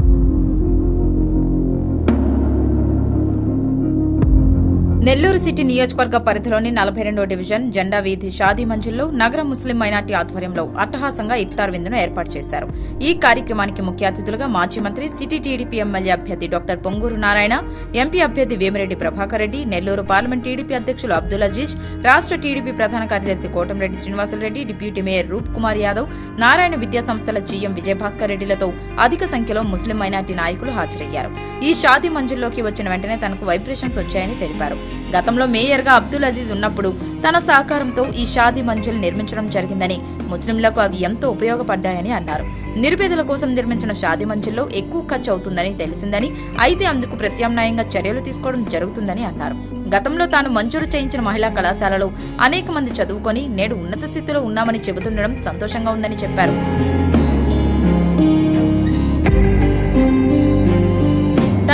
you Nellore city నియోజకవర్గ పరిధిలోని నలభై రెండో డివిజన్ జెండా వీధి షాదీ మంజిల్లో నగర ముస్లిం మైనార్టీ ఆధ్వర్యంలో అట్టహాసంగా ఇఫ్తార్ విందును ఏర్పాటు చేశారు. ఈ కార్యక్రమానికి ముఖ్య అతిథులుగా మాజీ మంత్రి సిటీ టీడీపీ ఎమ్మెల్యే అభ్యర్థి డాక్టర్ పొంగూరు నారాయణ ఎంపీ అభ్యర్థి వేమిరెడ్డి ప్రభాకర్ రెడ్డి నెల్లూరు పార్లమెంట్ టీడీపీ అధ్యక్షులు అబ్దుల్ అజీజ్ రాష్ట్ర టీడీపీ ప్రధాన కార్యదర్శి కోటంరెడ్డి శ్రీనివాసులరెడ్డి డిప్యూటీ మేయర్ రూప్ కుమార్ యాదవ్ నారాయణ విద్యా సంస్థల జీఎం విజయభాస్కర్ రెడ్డిలతో అధిక సంఖ్యలో ముస్లిం మైనార్టీ నాయకులు హాజరయ్యారు. ఈ షాదీ మంజిల్లోకి వచ్చిన వెంటనే తనకు వైబ్రేషన్స్ వచ్చాయని తెలిపారు. గతంలో మేయర్గా అబ్దుల్ అజీజ్ ఉన్నప్పుడు తన సహకారంతో ఈ షాదీ మంజులు నిర్మించడం జరిగిందని ముస్లింలకు అవి ఎంతో ఉపయోగపడ్డాయని అన్నారు. నిరుపేదల కోసం నిర్మించిన షాదీ మంజుల్లో ఎక్కువ ఖర్చు అవుతుందని తెలిసిందని అయితే అందుకు ప్రత్యామ్నాయంగా చర్యలు తీసుకోవడం జరుగుతుందని అన్నారు. గతంలో తాను మంజూరు చేయించిన మహిళా కళాశాలలో అనేక మంది చదువుకొని నేడు ఉన్నత స్థితిలో ఉన్నామని చెబుతుండడం సంతోషంగా ఉందని చెప్పారు.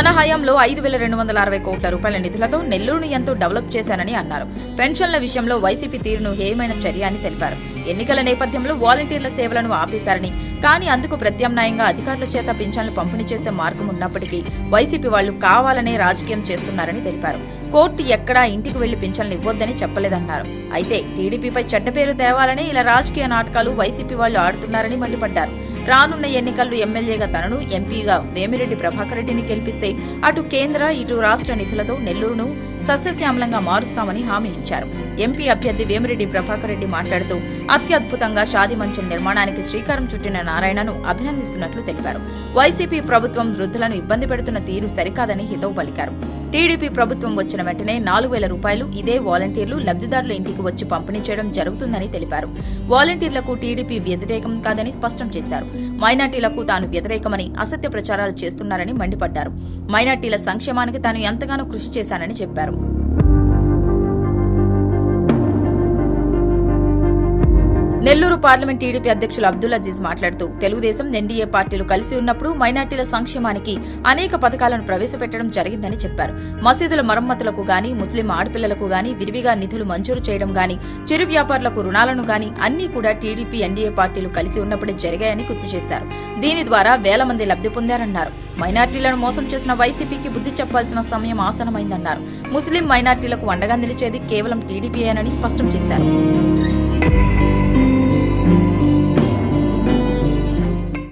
తన హయాంలో ఐదు వేల రెండు వందల అరవై కోట్ల రూపాయల నిధులతో నెల్లూరును ఎంతో డెవలప్ చేశానని అన్నారు. పెన్షన్ల విషయంలో వైసీపీ తీరును హేయమైన చర్య అని తెలిపారు. ఎన్నికల నేపథ్యంలో వాలంటీర్ల సేవలను ఆపేశారని కానీ అందుకు ప్రత్యామ్నాయంగా అధికారుల చేత పింఛన్లు పంపిణీ చేసే మార్గం ఉన్నప్పటికీ వైసీపీ వాళ్ళు కావాలనే రాజకీయం చేస్తున్నారని తెలిపారు. కోర్టు ఎక్కడా ఇంటికి వెళ్ళి పింఛన్లు ఇవ్వొద్దని చెప్పలేదన్నారు. అయితే టీడీపీపై చెడ్డ పేరు తేవాలని ఇలా రాజకీయ నాటకాలు వైసీపీ వాళ్ళు ఆడుతున్నారని మండిపడ్డారు. రానున్న ఎన్నికల్లో ఎమ్మెల్యేగా తనను ఎంపీగా వేమిరెడ్డి ప్రభాకర్ రెడ్డిని గెలిపిస్తే అటు కేంద్ర ఇటు రాష్ట్ర నిధులతో నెల్లూరును సస్యశ్యామలంగా మారుస్తామని హామీ ఇచ్చారు. ఎంపీ అభ్యర్థి వేమిరెడ్డి ప్రభాకర్ రెడ్డి మాట్లాడుతూ అత్యద్భుతంగా షాది మంచుల నిర్మాణానికి శ్రీకారం చుట్టిన నారాయణను అభినందిస్తున్నట్లు తెలిపారు. వైసీపీ ప్రభుత్వం వృద్ధులను ఇబ్బంది పెడుతున్న తీరు సరికాదని హితవు పలికారు. టీడీపీ ప్రభుత్వం వచ్చిన వెంటనే నాలుగు వేల రూపాయలు ఇదే వాలంటీర్లు లబ్దిదారుల ఇంటికి వచ్చి పంపిణీ చేయడం జరుగుతుందని తెలిపారు. వాలంటీర్లకు టీడీపీ వ్యతిరేకం కాదని స్పష్టం చేశారు. మైనార్టీలకు తాను వ్యతిరేకమని అసత్య ప్రచారాలు చేస్తున్నారని మండిపడ్డారు. మైనార్టీల సంక్షేమానికి తాను ఎంతగానో కృషి చేశానని చెప్పారు. నెల్లూరు పార్లమెంట్ టీడీపీ అధ్యక్షులు అబ్దుల్ అజీజ్ మాట్లాడుతూ తెలుగుదేశం ఎన్డీఏ పార్టీలు కలిసి ఉన్నప్పుడు మైనార్టీల సంక్షేమానికి అనేక పథకాలను ప్రవేశపెట్టడం జరిగిందని చెప్పారు. మసీదుల మరమ్మతులకు గాని ముస్లిం ఆడపిల్లలకు గాని విరివిగా నిధులు మంజూరు చేయడం గాని చిరు వ్యాపారులకు రుణాలను గాని అన్నీ కూడా టీడీపీ ఎన్డీఏ పార్టీలు కలిసి ఉన్నప్పుడే జరిగాయని గుర్తు చేశారు. దీని ద్వారా వేల మంది లబ్ధి పొందారన్నారు. మైనార్టీలను మోసం చేసిన వైసీపీకి బుద్ధి చెప్పాల్సిన సమయం ఆసనమైందన్నారు ముస్లిం మైనార్టీలకు అండగా నిలిచేది కేవలం టీడీపీయేనని స్పష్టం చేశారు.